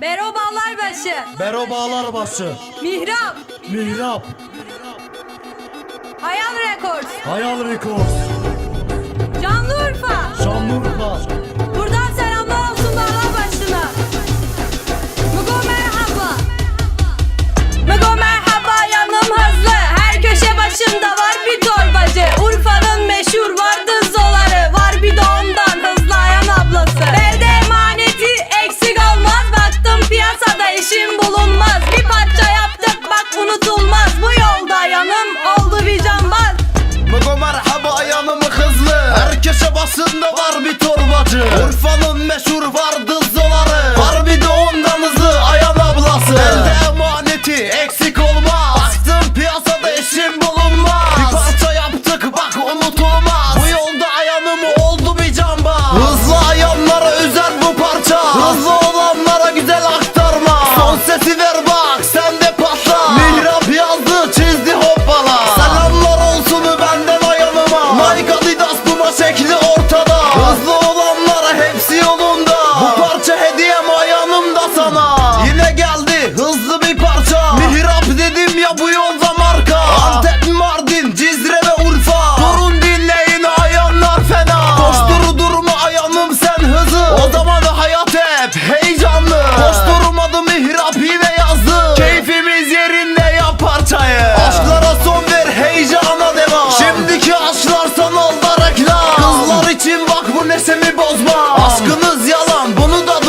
Bero Bağlarbaşı. Bero Bağlarbaşı. Mihrap. Mihrap. Hayal Records. Hayal Records. Neşemi bozma. Aşkınız yalan bunu da